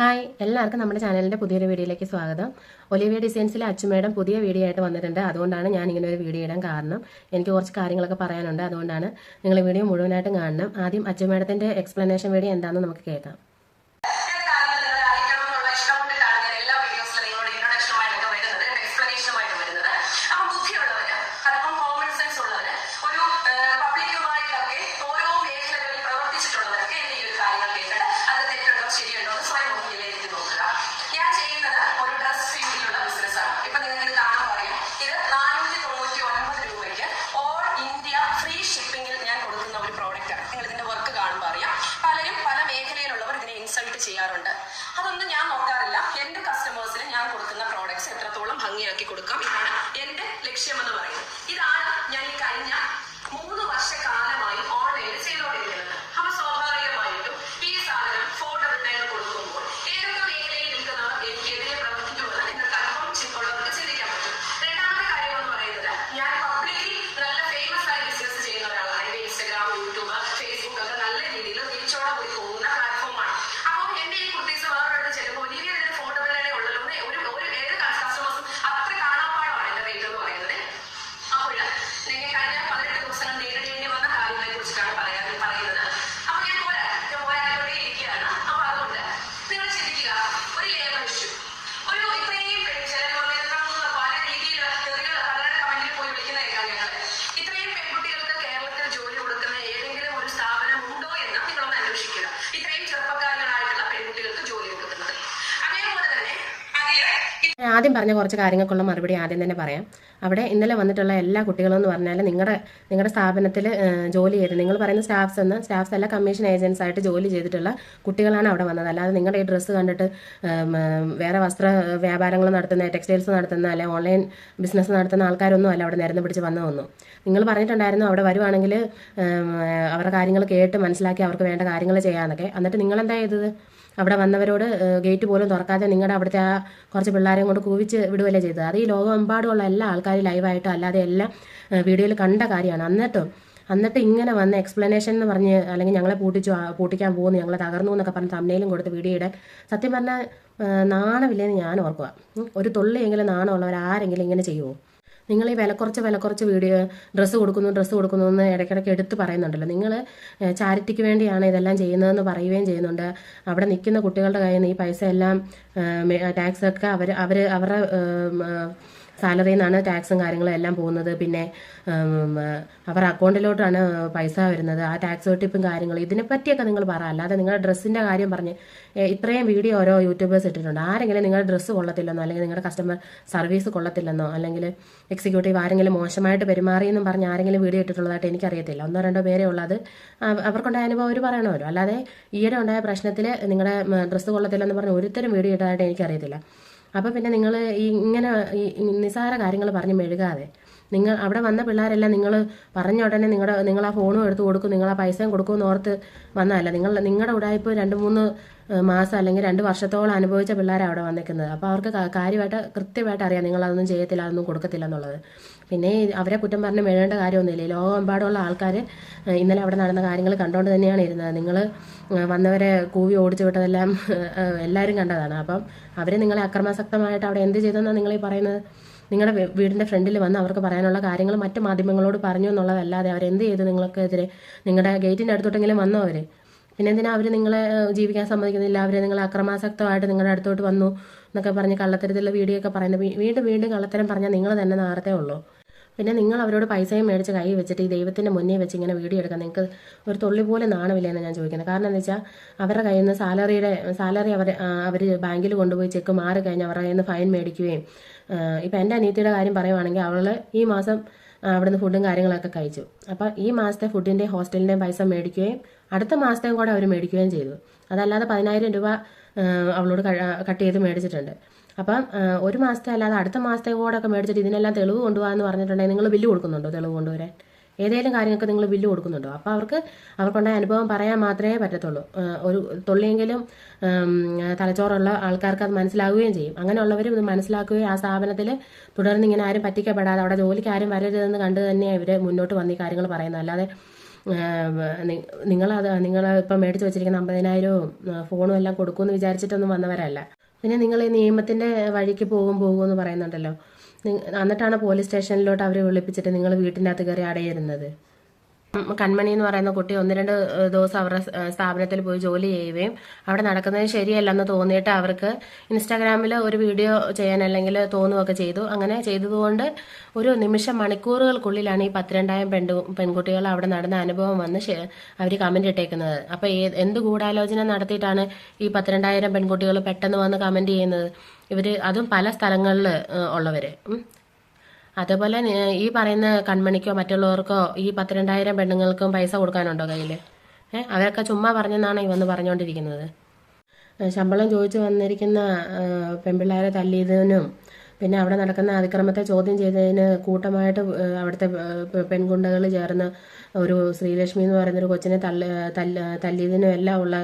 Hi എല്ലാവർക്കും നമ്മുടെ ചാനലിന്റെ പുതിയൊരു വീഡിയോയിലേക്ക് സ്വാഗതം. ഒലിവിയ ഡിസൈൻസിലെ അച്ചുമേടം പുതിയ വീഡിയോ ആയിട്ട് വന്നിട്ടുണ്ട്. അതുകൊണ്ടാണ് ഞാൻ ഇങ്ങനെ ഒരു വീഡിയോ ഇടാൻ കാരണം. എനിക്ക് കുറച്ച് കാര്യങ്ങളൊക്കെ പറയാനുണ്ട്. അതുകൊണ്ടാണ് നിങ്ങൾ വീഡിയോ മുഴുവനായിട്ടും കാണണം. ആദ്യം അച്ചുമേടത്തിന്റെ എക്സ്പ്ലനേഷൻ വീഡിയോ എന്താണെന്ന് നമുക്ക് കേൾക്കാം. ആദ്യം പറഞ്ഞ കുറച്ച് കാര്യങ്ങൾക്കുള്ള മറുപടി ആദ്യം തന്നെ പറയാം. അവിടെ ഇന്നലെ വന്നിട്ടുള്ള എല്ലാ കുട്ടികളും എന്ന് പറഞ്ഞാൽ നിങ്ങളുടെ നിങ്ങളുടെ സ്ഥാപനത്തിൽ ജോലി ചെയ്ത് നിങ്ങൾ പറയുന്ന സ്റ്റാഫ്സ് എന്ന് സ്റ്റാഫ്സ് അല്ല കമ്മീഷൻ ഏജൻസ് ആയിട്ട് ജോലി ചെയ്തിട്ടുള്ള കുട്ടികളാണ് അവിടെ വന്നത്. അല്ലാതെ നിങ്ങളുടെ ഈ ഡ്രസ്സ് കണ്ടിട്ട് വേറെ വസ്ത്ര വ്യാപാരങ്ങൾ നടത്തുന്ന ടെക്സ്റ്റൈൽസ് നടത്തുന്ന അല്ലെ ഓൺലൈൻ ബിസിനസ് നടത്തുന്ന ആൾക്കാരൊന്നും അല്ല അവിടെ നിരന്ന് പിടിച്ച് വന്നു വന്നു നിങ്ങൾ പറഞ്ഞിട്ടുണ്ടായിരുന്നു അവിടെ വരുവാണെങ്കിൽ അവരുടെ കാര്യങ്ങൾ കേട്ട് മനസ്സിലാക്കി അവർക്ക് വേണ്ട കാര്യങ്ങൾ ചെയ്യാമെന്നൊക്കെ എന്നിട്ട് നിങ്ങളെന്താ ചെയ്തത്? അവിടെ വന്നവരോട് ഗേറ്റ് പോലും തുറക്കാതെ നിങ്ങളുടെ അവിടുത്തെ ആ കുറച്ച് പിള്ളേരെയും കൊണ്ട് കൂവിച്ച് വിടുകയല്ലേ ചെയ്തത്. അത് ഈ ലോകമെമ്പാടുമുള്ള എല്ലാ ആൾക്കാരും ലൈവായിട്ടും അല്ലാതെ എല്ലാം വീഡിയോയിൽ കണ്ട കാര്യമാണ്. എന്നിട്ടും എന്നിട്ട് ഇങ്ങനെ വന്ന എക്സ്പ്ലനേഷൻ എന്ന് പറഞ്ഞ് അല്ലെങ്കിൽ ഞങ്ങളെ പൂട്ടിച്ചു പൂട്ടിക്കാൻ പോകുന്നു ഞങ്ങളെ തകർന്നു എന്നൊക്കെ പറഞ്ഞ് തമ്മയിലും കൊടുത്ത് വീഡിയോ ഇടാൻ സത്യം പറഞ്ഞാൽ നാണമില്ലെന്ന് ഞാൻ ഓർക്കുക. ഒരു തുള്ളിയെങ്കിലും നാണമുള്ളവർ ആരെങ്കിലും ഇങ്ങനെ ചെയ്യുമോ നിങ്ങൾ ഈ വില കുറച്ച് വില കുറച്ച് വീഡിയോ ഡ്രസ്സ് കൊടുക്കുന്നു ഡ്രസ്സ് കൊടുക്കുന്നു എന്ന് ഇടയ്ക്കിടയ്ക്ക് എടുത്ത് പറയുന്നുണ്ടല്ലോ. നിങ്ങൾ ചാരിറ്റിക്ക് വേണ്ടിയാണ് ഇതെല്ലാം ചെയ്യുന്നതെന്ന് പറയുകയും ചെയ്യുന്നുണ്ട്. അവിടെ നിൽക്കുന്ന കുട്ടികളുടെ കയ്യിൽ നിന്ന് ഈ പൈസ എല്ലാം ടാക്സൊക്കെ അവർ അവർ അവരുടെ സാലറിയിൽ നിന്നാണ് ടാക്സും കാര്യങ്ങളും എല്ലാം പോകുന്നത്. പിന്നെ അവർ അക്കൗണ്ടിലോട്ടാണ് പൈസ വരുന്നത്. ആ ടാക്സ് വെട്ടിപ്പും കാര്യങ്ങളും ഇതിനെപ്പറ്റിയൊക്കെ നിങ്ങൾ പറ. അല്ലാതെ നിങ്ങളുടെ ഡ്രസ്സിന്റെ കാര്യം പറഞ്ഞ് ഇത്രയും വീഡിയോ ഓരോ യൂട്യൂബേഴ്സ് ഇട്ടിട്ടുണ്ട്. ആരെങ്കിലും നിങ്ങളുടെ ഡ്രസ്സ് കൊള്ളത്തില്ലെന്നോ അല്ലെങ്കിൽ നിങ്ങളുടെ കസ്റ്റമർ സർവീസ് കൊള്ളത്തില്ലെന്നോ അല്ലെങ്കിൽ എക്സിക്യൂട്ടീവ് ആരെങ്കിലും മോശമായിട്ട് പെരുമാറി പെരുമാറിയെന്നും പറഞ്ഞ് ആരെങ്കിലും വീഡിയോ ഇട്ടിട്ടുള്ളതായിട്ട് എനിക്കറിയത്തില്ല. ഒന്നോ രണ്ടോ പേരേ ഉള്ളത് അവ- അവർക്കുണ്ടായ അനുഭവം അവർ പറയണമല്ലോ. അല്ലാതെ ഈയിടെ ഉണ്ടായ പ്രശ്നത്തിൽ നിങ്ങളുടെ ഡ്രസ്സ് കൊള്ളത്തില്ലെന്ന് പറഞ്ഞ് ഒരുത്തരും വീഡിയോ ഇട്ടതായിട്ട് എനിക്കറിയത്തില്ല. അപ്പോൾ പിന്നെ നിങ്ങൾ ഈ ഇങ്ങനെ ഈ നിസ്സാര കാര്യങ്ങൾ പറഞ്ഞ് മെഴുകാതെ. നിങ്ങൾ അവിടെ വന്ന പിള്ളേരെല്ലാം നിങ്ങൾ പറഞ്ഞ ഉടനെ നിങ്ങളുടെ നിങ്ങൾ ആ ഫോണും എടുത്ത് കൊടുക്കും നിങ്ങൾ ആ പൈസയും കൊടുക്കുമെന്ന് ഓർത്ത് വന്നതല്ല. നിങ്ങൾ നിങ്ങളുടെ ഉടായ്പ രണ്ട് മൂന്ന് മാസം അല്ലെങ്കിൽ രണ്ട് വർഷത്തോളം അനുഭവിച്ച പിള്ളേരാണ് അവിടെ വന്നിരിക്കുന്നത്. അപ്പോൾ അവർക്ക് കാര്യമായിട്ട് കൃത്യമായിട്ട് അറിയാം. നിങ്ങളതൊന്നും ചെയ്യത്തില്ല അതൊന്നും കൊടുക്കത്തില്ല എന്നുള്ളത്. പിന്നെ അവരെ കുറ്റം പറഞ്ഞ് മെഴേണ്ട കാര്യമൊന്നുമില്ല. ലോകമെമ്പാടുള്ള ആൾക്കാർ ഇന്നലെ അവിടെ നടന്ന കാര്യങ്ങൾ കണ്ടുകൊണ്ട് തന്നെയാണ് ഇരുന്നത്. നിങ്ങൾ വന്നവരെ കൂവി ഓടിച്ചു വിട്ടതെല്ലാം എല്ലാവരും കണ്ടതാണ്. അപ്പം അവർ നിങ്ങളെ അക്രമാസക്തമായിട്ട് അവിടെ എന്ത് ചെയ്തെന്നാണ് നിങ്ങൾ ഈ പറയുന്നത്? നിങ്ങളുടെ വീടിന്റെ ഫ്രണ്ടിൽ വന്ന് അവർക്ക് പറയാനുള്ള കാര്യങ്ങൾ മറ്റു മാധ്യമങ്ങളോട് പറഞ്ഞു എന്നുള്ളതല്ലാതെ അവരെന്ത് ചെയ്തു നിങ്ങൾക്കെതിരെ? നിങ്ങളുടെ ഗേറ്റിന്റെ അടുത്തോട്ടെങ്കിലും വന്നോ അവർ പിന്നെ എന്തിനാ അവർ നിങ്ങളെ ജീവിക്കാൻ സമ്മതിക്കുന്നില്ല? അവർ നിങ്ങളെ അക്രമാസക്തമായിട്ട് നിങ്ങളുടെ അടുത്തോട്ട് വന്നു എന്നൊക്കെ പറഞ്ഞ് കള്ളത്തരത്തിലുള്ള വീഡിയോ ഒക്കെ പറയുന്നത് വീണ്ടും വീണ്ടും കള്ളത്തരം പറഞ്ഞാൽ നിങ്ങൾ തന്നെ നേരത്തെ ഉള്ളൂ. പിന്നെ നിങ്ങൾ അവരോട് പൈസയും മേടിച്ച് കൈ വെച്ചിട്ട് ഈ ദൈവത്തിന്റെ മുന്നേ വെച്ച് ഇങ്ങനെ വീഡിയോ എടുക്കാൻ നിങ്ങൾക്ക് ഒരു തുള്ളി പോലെ നാണമില്ല എന്ന് ഞാൻ ചോദിക്കുന്നത്. കാരണം എന്താ വെച്ചാൽ അവരുടെ കയ്യിൽ നിന്ന് സാലറിയുടെ സാലറി അവർ അവർ ബാങ്കിൽ കൊണ്ടുപോയി ചെക്ക് മാറി കഴിഞ്ഞ് അവരുടെ കയ്യിൽ നിന്ന് ഫൈൻ മേടിക്കുകയും ഇപ്പം എന്റെ അനിയത്തിയുടെ കാര്യം പറയുവാണെങ്കിൽ അവൾ ഈ മാസം അവിടുന്ന് ഫുഡും കാര്യങ്ങളൊക്കെ കഴിച്ചു. അപ്പം ഈ മാസത്തെ ഫുഡിന്റെ ഹോസ്റ്റലിന്റെയും പൈസ മേടിക്കുകയും അടുത്ത മാസത്തെയും കൂടെ അവർ മേടിക്കുകയും ചെയ്തു. അതല്ലാതെ പതിനായിരം രൂപ അവളോട് കട്ട് ചെയ്ത് മേടിച്ചിട്ടുണ്ട്. അപ്പം ഒരു മാസത്തെ അല്ലാതെ അടുത്ത മാസത്തെ കൂടെ ഒക്കെ മേടിച്ചിട്ട് ഇതിനെല്ലാം തെളിവ് കൊണ്ടുപോകാന്ന് പറഞ്ഞിട്ടുണ്ടെങ്കിൽ നിങ്ങൾ ബില്ല് കൊടുക്കുന്നുണ്ടോ തെളിവ് കൊണ്ടുവരാൻ? ഏതെങ്കിലും കാര്യങ്ങൾക്ക് നിങ്ങൾ ബില്ല് കൊടുക്കുന്നുണ്ടോ? അപ്പോൾ അവർക്ക് അവർക്കുണ്ടായ അനുഭവം പറയാൻ മാത്രമേ പറ്റത്തുള്ളൂ. ഒരു തുള്ളിയെങ്കിലും തലച്ചോറുള്ള ആൾക്കാർക്ക് അത് മനസ്സിലാവുകയും ചെയ്യും. അങ്ങനെയുള്ളവരും ഇത് മനസ്സിലാക്കുകയും ആ സ്ഥാപനത്തിൽ തുടർന്ന് ഇങ്ങനെ ആരും പറ്റിക്കപ്പെടാതെ അവിടെ ജോലിക്ക് ആരും വരരുതെന്ന് കണ്ട് തന്നെയാണ് ഇവർ മുന്നോട്ട് വന്ന് ഈ കാര്യങ്ങൾ പറയുന്നത്. അല്ലാതെ നിങ്ങളത് നിങ്ങൾ ഇപ്പം മേടിച്ച് വെച്ചിരിക്കുന്ന അമ്പതിനായിരവും ഫോണും എല്ലാം കൊടുക്കുമെന്ന് വിചാരിച്ചിട്ടൊന്നും വന്നവരല്ല. പിന്നെ നിങ്ങൾ ഈ നിയമത്തിന്റെ വഴിക്ക് പോകും പോകും എന്ന് പറയുന്നുണ്ടല്ലോ. എന്നിട്ടാണ് പോലീസ് സ്റ്റേഷനിലോട്ട് അവരെ വിളിപ്പിച്ചിട്ട് നിങ്ങൾ വീട്ടിന്റെ അകത്ത് കയറി അടയിരുന്നത്. കൺമണി എന്ന് പറയുന്ന കുട്ടി ഒന്ന് രണ്ട് ദിവസം അവരുടെ സ്ഥാപനത്തിൽ പോയി ജോലി ചെയ്യുകയും അവിടെ നടക്കുന്നത് ശരിയല്ലെന്ന് തോന്നിയിട്ട് അവർക്ക് ഇൻസ്റ്റാഗ്രാമിൽ ഒരു വീഡിയോ ചെയ്യാൻ അല്ലെങ്കിൽ തോന്നുകയൊക്കെ ചെയ്തു. അങ്ങനെ ചെയ്തതുകൊണ്ട് ഒരു നിമിഷം മണിക്കൂറുകൾക്കുള്ളിലാണ് ഈ പത്തിരണ്ടായിരം പെൺ പെൺകുട്ടികൾ അവിടെ നടന്ന അനുഭവം വന്ന് അവർ കമന്റ് ഇട്ടേക്കുന്നത്. അപ്പോൾ എന്ത് ഗൂഢാലോചന നടത്തിയിട്ടാണ് ഈ പത്തിരണ്ടായിരം പെൺകുട്ടികൾ പെട്ടെന്ന് വന്ന് കമന്റ് ചെയ്യുന്നത്? ഇവർ അതും പല സ്ഥലങ്ങളിൽ ഉള്ളവർ അതേപോലെ ഈ പറയുന്ന കൺമണിക്കോ മറ്റുള്ളവർക്കോ ഈ പത്തിരണ്ടായിരം പെണ്ണുങ്ങൾക്കും പൈസ കൊടുക്കാനുണ്ടോ കയ്യിൽ ഏഹ് അവരൊക്കെ ചുമ്മാ പറഞ്ഞെന്നാണ് ഈ വന്ന് പറഞ്ഞുകൊണ്ടിരിക്കുന്നത് ശമ്പളം ചോദിച്ചു വന്നിരിക്കുന്ന പെൺപിള്ളേരെ തല്ലിയതിനും പിന്നെ അവിടെ നടക്കുന്ന അതിക്രമത്തെ ചോദ്യം ചെയ്തതിന് കൂട്ടമായിട്ട് അവിടുത്തെ പെൺകുണ്ടകൾ ചേർന്ന് ഒരു ശ്രീലക്ഷ്മി എന്ന് പറയുന്നൊരു കൊച്ചിനെ തല്ല തല്ല തല്ലിയതിനും എല്ലാം ഉള്ള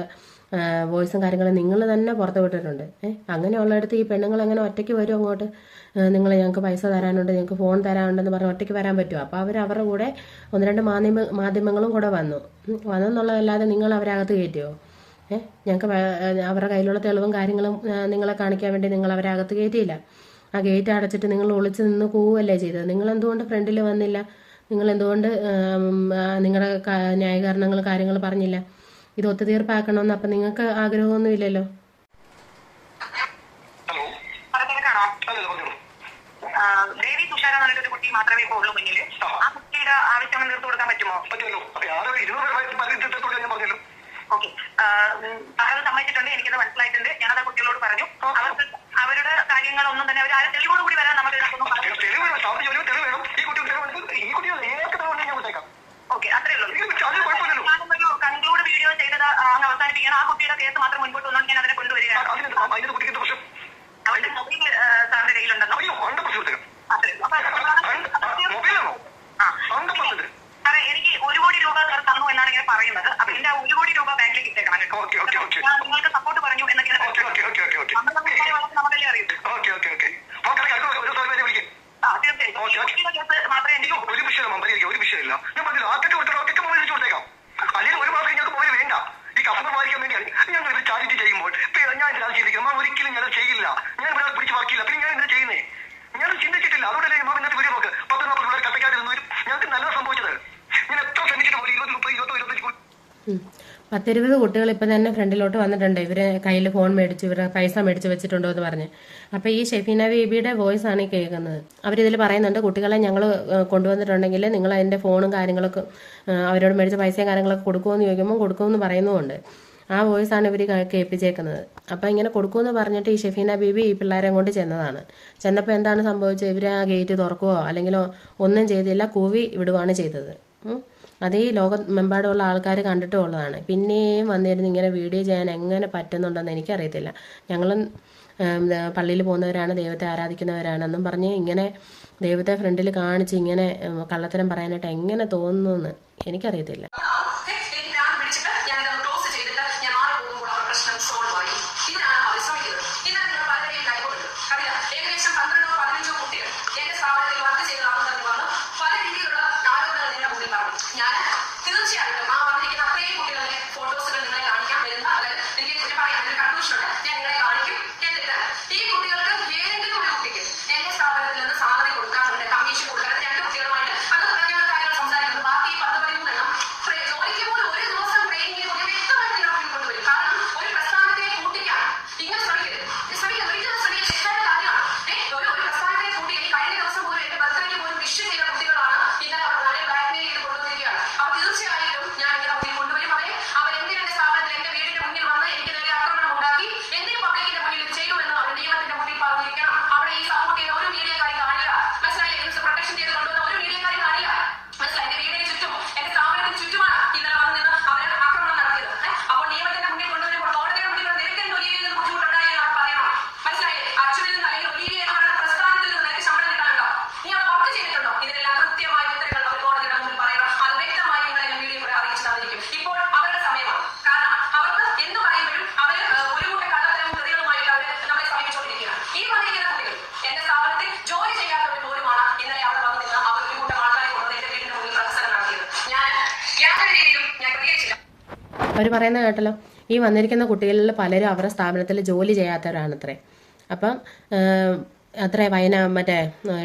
വോയിസും കാര്യങ്ങളും നിങ്ങൾ തന്നെ പുറത്ത് വിട്ടിട്ടുണ്ട്. ഏഹ് അങ്ങനെയുള്ളിടത്ത് ഈ പെണ്ണുങ്ങൾ അങ്ങനെ ഒറ്റയ്ക്ക് വരും അങ്ങോട്ട്. നിങ്ങൾ ഞങ്ങൾക്ക് പൈസ തരാനുണ്ട് ഞങ്ങൾക്ക് ഫോൺ തരാനുണ്ടെന്ന് പറഞ്ഞ് ഒറ്റയ്ക്ക് വരാൻ പറ്റുമോ? അപ്പോൾ അവർ അവരുടെ കൂടെ ഒന്ന് രണ്ട് മാധ്യമ മാധ്യമങ്ങളും കൂടെ വന്നു. വന്നെന്നുള്ളതല്ലാതെ നിങ്ങൾ അവരകത്ത് കയറ്റിയോ? ഏഹ് ഞങ്ങൾക്ക് അവരുടെ കയ്യിലുള്ള തെളിവും കാര്യങ്ങളും നിങ്ങളെ കാണിക്കാൻ വേണ്ടി നിങ്ങൾ അവരെ അകത്ത് കയറ്റിയില്ല. ആ ഗേറ്റ് അടച്ചിട്ട് നിങ്ങൾ ഒളിച്ച് നിന്ന് പോവുകയല്ലേ ചെയ്തത്. നിങ്ങൾ എന്തുകൊണ്ട് ഫ്രണ്ടിൽ വന്നില്ല നിങ്ങൾ എന്തുകൊണ്ട് നിങ്ങളുടെ ന്യായീകരണങ്ങൾ കാര്യങ്ങൾ പറഞ്ഞില്ല? ഇത് ഒത്തുതീർപ്പാക്കണമെന്ന് അപ്പം നിങ്ങൾക്ക് ആഗ്രഹമൊന്നും ഇല്ലല്ലോ ഹലോ പറഞ്ഞേക്കാണോ അല്ലല്ല പറഞ്ഞോളൂ ആ, ദേവി തുഷാര എന്ന് പറഞ്ഞൊരു കുട്ടി മാത്രമേ ഇപ്പോൾ ഉള്ളൂ മുന്നിൽ ആ. കുട്ടിയുടെ ആവശ്യം തീർത്തു കൊടുക്കാൻ പറ്റുമോ? പറ്റുമല്ലോ. ഓക്കെ. അത് സമ്മതിച്ചിട്ടുണ്ട്. എനിക്കത് മനസ്സിലായിട്ടുണ്ട്. ഞാനത് ആ കുട്ടികളോട് പറഞ്ഞു. അവർക്ക് അവരുടെ കാര്യങ്ങളൊന്നും തന്നെ അവർ ആരും തെളിവോട് കൂടി വരാൻ കൊടുത്തേക്കാം ഓക്കെ അത്രേ ഉള്ളൂ ഇത് അത് കുഴപ്പമില്ലല്ലോ. ഞാനും ഒരു കൺക്ലൂഡ് വീഡിയോ ചെയ്തത് ആ, അങ്ങ് അവസാനിപ്പിക്കണം. ആ കുട്ടിയുടെ കേസ് മാത്രം മുൻപോട്ട് വന്നുകൊണ്ട് ഞാൻ അതിനെ കൊണ്ടുവരികയാണ്. അതിന് കുട്ടിക്ക് പ്രശ്നം? അവരുടെ മൊബൈൽ സാറിന്റെ കയ്യിലുണ്ടെന്നോ ആ സാറേ എനിക്ക് ഒരു കോടി രൂപ സാർ തന്നു എന്നാണ് ഇങ്ങനെ പറയുന്നത്. അപ്പൊ എന്റെ ആ ഒരു കോടി രൂപ ബാങ്കിൽ കിട്ടേക്കണം കേട്ടോ. ഞാൻ നിങ്ങൾക്ക് സപ്പോർട്ട് പറഞ്ഞു എന്നൊക്കെ ഓക്കെ ഒരു ഓക്കെ ഒരു വിഷയമില്ല നമ്മൾ തമ്മിൽ വളരെ നമുക്കല്ലേ അറിയൂ ഓക്കെ ഓക്കെ ഓക്കെ ഓക്കെ അടുത്ത ഒരു ദിവസം വരെ വിളിക്കും ആ തീർച്ചയായിട്ടും ഈ കുട്ടിയുടെ കേസ് മാത്രമേ എനിക്ക് അയ്യോ ഒരു വിഷയം മമ്പരിക്ക് ഒരു വിഷയമില്ല ഞാൻ പറഞ്ഞില്ല ആദ്യത്തെ കൊടുത്തോ ഒറ്റ മൊബൈൽ വെച്ച് കൊടുത്തേക്കാം അല്ലെങ്കിൽ ഒരു മാസം ഞങ്ങൾക്ക് മൊബൈൽ വേണ്ട ഈ കസ്റ്റമർ വായിക്കാൻ വേണ്ടിയാണ് ഞങ്ങൾ ഇത് ചാരിറ്റി ചെയ്യുമ്പോൾ ഇപ്പൊ ഞാൻ രാജിയിരിക്കുന്നു മാം ഒരിക്കലും ഞാൻ ചെയ്യില്ല ഞാൻ ഇവിടെ പിടിച്ച് വാക്കിയില്ല പിന്നെ ഞാൻ എന്ത് ചെയ്യുന്നേ ഞാൻ ചിന്തിച്ചിട്ടില്ല അതുകൊണ്ടല്ലേ മാം ഇന്നത്തെ വീഡിയോ നോക്ക് പത്ത് നാൽപ്പത് പിള്ളേർ കട്ടക്കാതിരുന്നു ഞങ്ങൾക്ക് നല്ലത് സംഭവിച്ചത് ഞാൻ എത്ര ശ്രമിച്ചിട്ട് പോലും ഇരുപത് മുപ്പത് ഇരുപത്തോ ഇരുപത്തഞ്ച് കു- ഉം. പത്തിരുപത് കുട്ടികൾ ഇപ്പം തന്നെ ഫ്രണ്ടിലോട്ട് വന്നിട്ടുണ്ട്. ഇവരെ കയ്യിൽ ഫോൺ മേടിച്ച് ഇവരെ പൈസ മേടിച്ച് വെച്ചിട്ടുണ്ടോ എന്ന് പറഞ്ഞ്. അപ്പോൾ ഈ ഷെഫീന ബീബിയുടെ വോയിസ് ആണ് ഈ കേൾക്കുന്നത്. അവരിതിൽ പറയുന്നുണ്ട് കുട്ടികളെ ഞങ്ങൾ കൊണ്ടുവന്നിട്ടുണ്ടെങ്കിൽ നിങ്ങൾ അതിന്റെ ഫോണും കാര്യങ്ങളൊക്കെ അവരോട് മേടിച്ച പൈസയും കാര്യങ്ങളൊക്കെ കൊടുക്കുമെന്ന് ചോദിക്കുമ്പോൾ കൊടുക്കുമെന്ന് പറയുന്നുമുണ്ട്. ആ വോയിസ് ആണ് ഇവർ കേൾപ്പിച്ചേക്കുന്നത്. അപ്പോൾ ഇങ്ങനെ കൊടുക്കുമെന്ന് പറഞ്ഞിട്ട് ഈ ഷെഫീന ബീബി ഈ പിള്ളേരെ കൊണ്ട് ചെന്നതാണ്. ചെന്നപ്പോൾ എന്താണ് സംഭവിച്ചത്? ഇവർ ആ ഗേറ്റ് തുറക്കുകയോ അല്ലെങ്കിൽ ഒന്നും ചെയ്തില്ല കൂവി വിടുവാണ് ചെയ്തത്. അത് ഈ ലോകമെമ്പാടുമുള്ള ആൾക്കാർ കണ്ടിട്ടും ഉള്ളതാണ്. പിന്നെയും വന്നിരുന്ന് ഇങ്ങനെ വീഡിയോ ചെയ്യാൻ എങ്ങനെ പറ്റുന്നുണ്ടെന്ന് എനിക്കറിയത്തില്ല. ഞങ്ങളും പള്ളിയിൽ പോകുന്നവരാണ് ദൈവത്തെ ആരാധിക്കുന്നവരാണെന്നും പറഞ്ഞ് ഇങ്ങനെ ദൈവത്തെ ഫ്രണ്ടിൽ കാണിച്ച് ഇങ്ങനെ കള്ളത്തരം പറയാനായിട്ട് എങ്ങനെ തോന്നുന്നു എന്ന് എനിക്കറിയത്തില്ല. അവർ പറയുന്നത് കേട്ടല്ലോ ഈ വന്നിരിക്കുന്ന കുട്ടികളിൽ പലരും അവരുടെ സ്ഥാപനത്തിൽ ജോലി ചെയ്യാത്തവരാണത്രേ. അപ്പം അത്രേ വയന മറ്റേ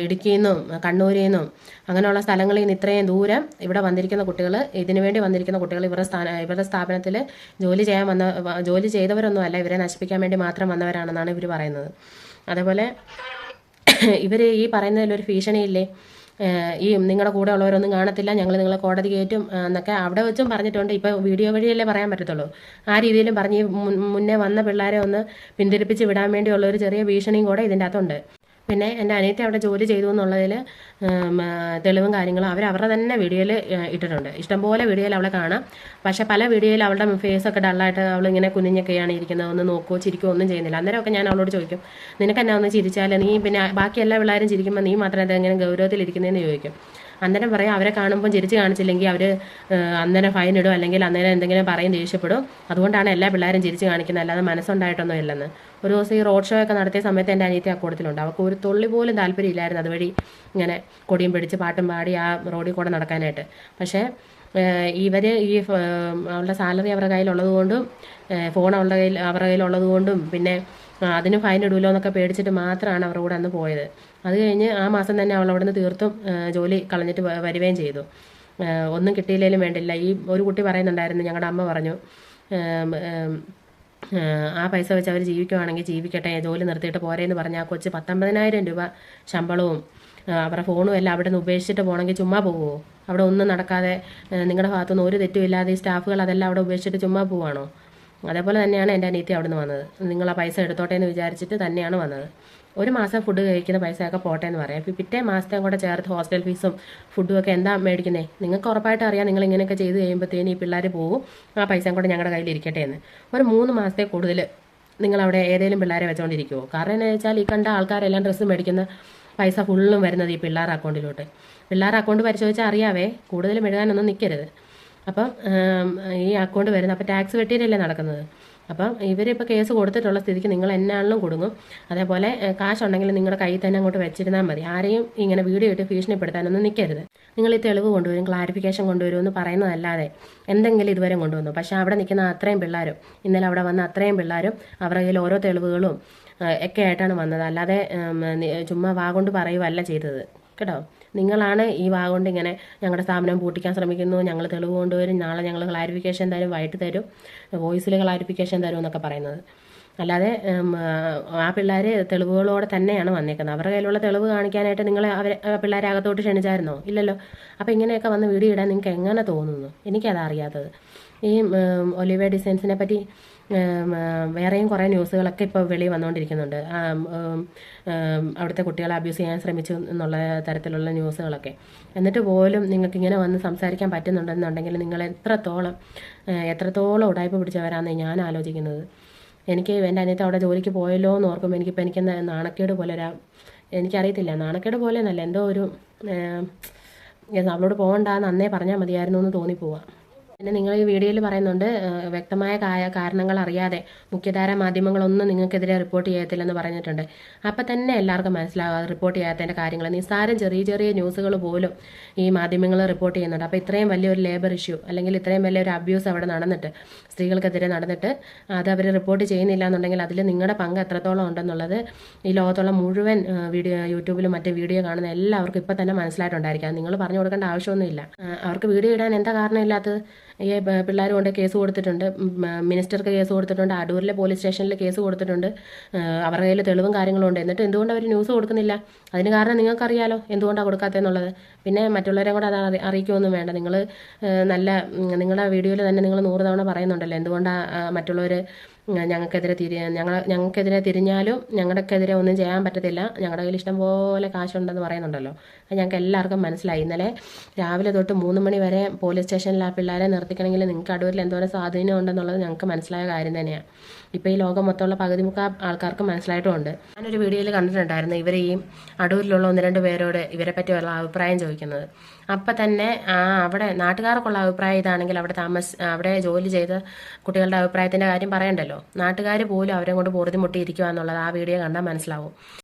ഇടുക്കിയിൽ നിന്നും കണ്ണൂരിൽ നിന്നും അങ്ങനെയുള്ള സ്ഥലങ്ങളിൽ നിന്ന് ഇത്രയും ദൂരം ഇവിടെ വന്നിരിക്കുന്ന കുട്ടികൾ ഇതിനു വേണ്ടി വന്നിരിക്കുന്ന കുട്ടികൾ ഇവരുടെ സ്ഥാന ഇവരുടെ സ്ഥാപനത്തിൽ ജോലി ചെയ്യാൻ വന്ന ജോലി ചെയ്തവരൊന്നും അല്ല ഇവരെ നശിപ്പിക്കാൻ വേണ്ടി മാത്രം വന്നവരാണെന്നാണ് ഇവർ പറയുന്നത്. അതേപോലെ ഇവർ ഈ പറയുന്നതിലൊരു ഭീഷണിയില്ലേ? ഈ നിങ്ങളുടെ കൂടെ ഉള്ളവരൊന്നും കാണത്തില്ല. ഞങ്ങൾ നിങ്ങളെ കോടതി കയറ്റും എന്നൊക്കെ അവിടെ വെച്ചും പറഞ്ഞിട്ടുണ്ട്. ഇപ്പോൾ വീഡിയോ വഴിയല്ലേ പറയാൻ പറ്റത്തുള്ളൂ. ആ രീതിയിലും പറഞ്ഞ് മുന്നേ വന്ന പിള്ളേരെ ഒന്ന് പിന്തിരിപ്പിച്ച് വിടാൻ വേണ്ടിയുള്ള ഒരു ചെറിയ ഭീഷണിയും കൂടെ ഇതിന്റെ അകത്തുണ്ട് പിന്നെ എന്റെ അനിയത്തി അവിടെ ജോലി ചെയ്തു എന്നുള്ളതിൽ തെളിവും കാര്യങ്ങളും അവർ അവരുടെ തന്നെ വീഡിയോയിൽ ഇട്ടിട്ടുണ്ട്. ഇഷ്ടംപോലെ വീഡിയോയിൽ അവളെ കാണാം. പക്ഷേ പല വീഡിയോയിൽ അവളുടെ ഫേസൊക്കെ ഡള്ളായിട്ട് അവൾ ഇങ്ങനെ കുനിഞ്ഞൊക്കെയാണ് ഇരിക്കുന്നത്. ഒന്ന് നോക്കുകയോ ചിരിക്കുകയോ ഒന്നും ചെയ്യുന്നില്ല. അന്നേരമൊക്കെ ഞാൻ അവളോട് ചോദിക്കും നിനക്ക് എന്നാ ഒന്ന് ചിരിച്ചാൽ നീ പിന്നെ ബാക്കി എല്ലാ പിള്ളേരും ചിരിക്കുമ്പോൾ നീ മാത്രം ഇങ്ങനെ ഗൗരവത്തിലിരിക്കുന്നതെന്ന് ചോദിക്കും. അന്നേരം പറയാം അവരെ കാണുമ്പോൾ ചിരിച്ച് കാണിച്ചില്ലെങ്കിൽ അവർ അന്നേരം ഫൈൻ ഇടും അല്ലെങ്കിൽ അന്നേരം എന്തെങ്കിലും പറയും ദേഷ്യപ്പെടും. അതുകൊണ്ടാണ് എല്ലാ പിള്ളേരും ചിരിച്ച് കാണിക്കുന്നത് അല്ലാതെ മനസ്സുണ്ടായിട്ടൊന്നും ഇല്ലെന്ന്. ഒരു ദിവസം ഈ റോഡ് ഷോ ഒക്കെ നടത്തിയ സമയത്ത് എന്റെ അനിയത്തി ആ കൂടത്തിലുണ്ട് അവൾക്ക് ഒരു തുള്ളി പോലും താല്പര്യമില്ലായിരുന്നു അതുവഴി ഇങ്ങനെ കൊടിയും പിടിച്ച് പാട്ടും പാടി ആ റോഡിൽ കൂടെ നടക്കാനായിട്ട്. പക്ഷേ ഇവർ ഈ അവളുടെ സാലറി അവരുടെ കയ്യിലുള്ളത് കൊണ്ടും ഫോൺ അവളുടെ കയ്യിൽ അവരുടെ കയ്യിലുള്ളത് കൊണ്ടും പിന്നെ അതിന് ഫൈൻ ഇടുമല്ലോ എന്നൊക്കെ പേടിച്ചിട്ട് മാത്രമാണ് അവരുടെ കൂടെ അന്ന് പോയത്. അത് കഴിഞ്ഞ് ആ മാസം തന്നെ അവൾ അവിടുന്ന് തീർത്തും ജോലി കളഞ്ഞിട്ട് വരികയും ചെയ്തു. ഒന്നും കിട്ടിയില്ലെങ്കിലും വേണ്ടില്ല. ഈ ഒരു കുട്ടി പറയുന്നുണ്ടായിരുന്നു ഞങ്ങളുടെ അമ്മ പറഞ്ഞു ആ പൈസ വെച്ച് അവർ ജീവിക്കുവാണെങ്കിൽ ജീവിക്കട്ടെ ജോലി നിർത്തിയിട്ട് പോരേന്ന് പറഞ്ഞ ആ കൊച്ച് പത്തൊമ്പതിനായിരം രൂപ ശമ്പളവും അവരുടെ ഫോണും എല്ലാം അവിടെ നിന്ന് ഉപേക്ഷിച്ചിട്ട് പോകണമെങ്കിൽ ചുമ്മാ പോകുമോ അവിടെ ഒന്നും നടക്കാതെ നിങ്ങളുടെ ഭാഗത്തുനിന്ന് ഒരു തെറ്റും ഇല്ലാതെ ഈ സ്റ്റാഫുകൾ അതെല്ലാം അവിടെ ഉപേക്ഷിച്ചിട്ട് ചുമ്മാ പോവാണോ? അതേപോലെ തന്നെയാണ് എന്റെ അനീത്തി അവിടെ നിന്ന് വന്നത്. നിങ്ങൾ ആ പൈസ എടുത്തോട്ടെ എന്ന് വിചാരിച്ചിട്ട് തന്നെയാണ് വന്നത്. ഒരു മാസം ഫുഡ് കഴിക്കുന്ന പൈസയൊക്കെ പോട്ടെ എന്ന് പറയാം. ഇപ്പം പിറ്റേ മാസത്തെ കൂടെ ചേർത്ത് ഹോസ്റ്റൽ ഫീസും ഫുഡും ഒക്കെ എന്താ മേടിക്കുന്നത് നിങ്ങൾക്ക് ഉറപ്പായിട്ട് അറിയാം നിങ്ങൾ ഇങ്ങനെയൊക്കെ ചെയ്ത് കഴിയുമ്പോഴത്തേന് ഈ പിള്ളേർ പോകും ആ പൈസയും കൂടെ ഞങ്ങളുടെ കയ്യിൽ ഇരിക്കട്ടെ എന്ന് ഒരു മൂന്ന് മാസത്തെ കൂടുതൽ നിങ്ങൾ അവിടെ ഏതെങ്കിലും പിള്ളേരെ വെച്ചുകൊണ്ടിരിക്കുമോ കാരണം എന്ന് വെച്ചാൽ ഈ കണ്ട ആൾക്കാരെല്ലാം ഡ്രസ്സ് മേടിക്കുന്ന പൈസ ഫുള്ളും വരുന്നത് ഈ പിള്ളേർ അക്കൗണ്ടിലോട്ട് പിള്ളേർ അക്കൗണ്ട് പരിശോധിച്ചാൽ അറിയാവേ കൂടുതൽ മെഴുകാനൊന്നും നിൽക്കരുത് അപ്പം ഈ അക്കൗണ്ട് വരുന്നത് അപ്പം ടാക്സ് വെട്ടിയിട്ടല്ലേ നടക്കുന്നത്? അപ്പം ഇവരിപ്പോൾ കേസ് കൊടുത്തിട്ടുള്ള സ്ഥിതിക്ക് നിങ്ങൾ എന്നാളിലും കൊടുങ്ങും. അതേപോലെ കാശ് കാശുണ്ടെങ്കിൽ നിങ്ങളുടെ കയ്യിൽ തന്നെ അങ്ങോട്ട് വെച്ചിരുന്നാൽ മതി. ആരെയും ഇങ്ങനെ വീഡിയോ ഇട്ട് ഭീഷണിപ്പെടുത്താനൊന്നും നിൽക്കരുത്. നിങ്ങൾ ഈ തെളിവ് കൊണ്ടുവരും ക്ലാരിഫിക്കേഷൻ കൊണ്ടുവരും എന്ന് പറയുന്നതല്ലാതെ എന്തെങ്കിലും ഇതുവരെ കൊണ്ടുവന്നു. പക്ഷേ അവിടെ നിൽക്കുന്ന അത്രയും പിള്ളേരും ഇന്നലെ അവിടെ വന്ന അത്രയും പിള്ളേരും അവരുടെ കയ്യിൽ ഓരോ തെളിവുകളും ഒക്കെ ആയിട്ടാണ് വന്നത്. അല്ലാതെ ചുമ്മാ വാ കൊണ്ട് പറയുകയല്ല ചെയ്തത്. കേട്ടോ? നിങ്ങളാണ് ഈ വാ കൊണ്ട് ഇങ്ങനെ ഞങ്ങളുടെ സ്ഥാപനം പൂട്ടിക്കാൻ ശ്രമിക്കുന്നു. ഞങ്ങൾ തെളിവ് കൊണ്ടുവരും. നാളെ ഞങ്ങൾ ക്ലാരിഫിക്കേഷൻ തരും വൈകിട്ട് തരും. വോയിസിൽ ക്ലാരിഫിക്കേഷൻ തരും എന്നൊക്കെ പറയുന്നത്. അല്ലാതെ ആ പിള്ളേർ തെളിവുകളോടെ തന്നെയാണ് വന്നേക്കുന്നത്. അവരുടെ കയ്യിലുള്ള തെളിവ് കാണിക്കാനായിട്ട് നിങ്ങൾ അവരെ പിള്ളേരെ അകത്തോട്ട് ക്ഷണിച്ചായിരുന്നോ? ഇല്ലല്ലോ. അപ്പോൾ ഇങ്ങനെയൊക്കെ വന്ന് വീഡിയോ ഇടാൻ നിങ്ങൾക്ക് എങ്ങനെ തോന്നുന്നു? എനിക്കത് അറിയാത്തത്. ഈ ഒലിവ ഡിസൈൻസിനെ പറ്റി വേറെയും കുറേ ന്യൂസുകളൊക്കെ ഇപ്പോൾ വെളി വന്നുകൊണ്ടിരിക്കുന്നുണ്ട് അവിടുത്തെ കുട്ടികളെ അബ്യൂസ് ചെയ്യാൻ ശ്രമിച്ചു എന്നുള്ള തരത്തിലുള്ള ന്യൂസുകളൊക്കെ. എന്നിട്ട് പോലും നിങ്ങൾക്ക് ഇങ്ങനെ വന്ന് സംസാരിക്കാൻ പറ്റുന്നുണ്ടെന്നുണ്ടെങ്കിൽ നിങ്ങൾ എത്രത്തോളം എത്രത്തോളം ഉടായ്പ പിടിച്ചവരാണെന്ന് ഞാൻ ആലോചിക്കുന്നത്. എനിക്ക് എന്റെ അനിയത്തെ അവിടെ ജോലിക്ക് പോയല്ലോ എന്ന് ഓർക്കുമ്പോൾ എനിക്കിപ്പോൾ എനിക്ക് എന്താ നാണക്കേട് പോലെ ഒരു എനിക്കറിയത്തില്ല. നാണക്കേട് പോലെ എന്നല്ല എന്തോ ഒരു അവളോട് പോകണ്ടെന്ന് അന്നേ പറഞ്ഞാൽ മതിയായിരുന്നു എന്ന് തോന്നിപ്പോവാ. പിന്നെ നിങ്ങൾ ഈ വീഡിയോയിൽ പറയുന്നുണ്ട് വ്യക്തമായ കാരണങ്ങൾ അറിയാതെ മുഖ്യധാര മാധ്യമങ്ങളൊന്നും നിങ്ങൾക്കെതിരെ റിപ്പോർട്ട് ചെയ്യത്തില്ലെന്ന് പറഞ്ഞിട്ടുണ്ട്. അപ്പം തന്നെ എല്ലാവർക്കും മനസ്സിലാവുക റിപ്പോർട്ട് ചെയ്യാത്തതിന്റെ കാര്യങ്ങൾ. നിസ്സാരം ചെറിയ ചെറിയ ന്യൂസുകൾ പോലും ഈ മാധ്യമങ്ങൾ റിപ്പോർട്ട് ചെയ്യുന്നുണ്ട്. അപ്പോൾ ഇത്രയും വലിയൊരു ലേബർ ഇഷ്യൂ അല്ലെങ്കിൽ ഇത്രയും വലിയൊരു അബ്യൂസ് അവിടെ നടന്നിട്ട് സ്ത്രീകൾക്കെതിരെ നടന്നിട്ട് അത് അവർ റിപ്പോർട്ട് ചെയ്യുന്നില്ല എന്നുണ്ടെങ്കിൽ അതിൽ നിങ്ങളുടെ പങ്ക് എത്രത്തോളം ഉണ്ടെന്നുള്ളത് ഈ ലോകത്തുള്ള മുഴുവൻ വീഡിയോ യൂട്യൂബിലും മറ്റ് വീഡിയോ കാണുന്ന എല്ലാവർക്കും ഇപ്പം തന്നെ മനസ്സിലായിട്ടുണ്ടായിരിക്കാം. നിങ്ങൾ പറഞ്ഞു കൊടുക്കേണ്ട ആവശ്യമൊന്നുമില്ല. അവർക്ക് വീഡിയോ ഇടാൻ എന്താ കാരണമില്ലാത്തത്? ഈ പിള്ളേർ കൊണ്ട് കേസ് കൊടുത്തിട്ടുണ്ട്. മിനിസ്റ്റർക്ക് കേസ് കൊടുത്തിട്ടുണ്ട്. അടൂരിലെ പോലീസ് സ്റ്റേഷനിൽ കേസ് കൊടുത്തിട്ടുണ്ട്. അവരുടെ കയ്യിൽ തെളിവും കാര്യങ്ങളും ഉണ്ട്. എന്നിട്ട് എന്തുകൊണ്ട് അവർ ന്യൂസ് കൊടുക്കുന്നില്ല? അതിന് കാരണം നിങ്ങൾക്കറിയാലോ എന്തുകൊണ്ടാണ് കൊടുക്കാത്തതെന്നുള്ളത് പിന്നെ മറ്റുള്ളവരെ കൂടെ അത് അറി അറിയിക്കുകയൊന്നും വേണ്ട. നിങ്ങൾ നല്ല നിങ്ങളുടെ വീഡിയോയിൽ തന്നെ നിങ്ങൾ നൂറ് തവണ പറയുന്നുണ്ടല്ലോ എന്തുകൊണ്ടാണ് മറ്റുള്ളവർ ഞങ്ങൾക്കെതിരെ തിരി ഞങ്ങൾ ഞങ്ങൾക്കെതിരെ തിരിഞ്ഞാലും ഞങ്ങൾക്കെതിരെ ഒന്നും ചെയ്യാൻ പറ്റത്തില്ല. ഞങ്ങളുടെ കയ്യിൽ ഇഷ്ടം പോലെ കാശുണ്ടെന്ന് പറയുന്നുണ്ടല്ലോ. അത് ഞങ്ങൾക്ക് എല്ലാവർക്കും മനസ്സിലായി. ഇന്നലെ രാവിലെ തൊട്ട് മൂന്ന് മണി വരെ പോലീസ് സ്റ്റേഷനിൽ ആ പിള്ളേരെ നിർത്തിക്കണമെങ്കിൽ നിങ്ങൾക്ക് അടൂരിൽ എന്തോരം സ്വാധീനം ഉണ്ടെന്നുള്ളത് ഞങ്ങൾക്ക് മനസ്സിലായ കാര്യം തന്നെയാണ്. ഇപ്പോൾ ഈ ലോകം മൊത്തമുള്ള പകുതി മുക്കാ ആൾക്കാർക്ക് മനസ്സിലായിട്ടുമുണ്ട്. ഞാനൊരു വീഡിയോയിൽ കണ്ടിട്ടുണ്ടായിരുന്നു ഇവർ ഈ അടൂരിലുള്ള ഒന്ന് രണ്ട് പേരോട് ഇവരെ പറ്റിയുള്ള അഭിപ്രായം ചോദിക്കുന്നത്. അപ്പം തന്നെ അവിടെ നാട്ടുകാർക്കുള്ള അഭിപ്രായം ഇതാണെങ്കിൽ അവിടെ താമസ അവിടെ ജോലി ചെയ്ത കുട്ടികളുടെ അഭിപ്രായത്തിന്റെ കാര്യം പറയണ്ടല്ലോ. നാട്ടുകാർ പോലും അവരെ കൊണ്ട് പൊറുതിമുട്ടിയിരിക്കുക എന്നുള്ളത് ആ വീഡിയോ കണ്ടാൽ മനസ്സിലാവും.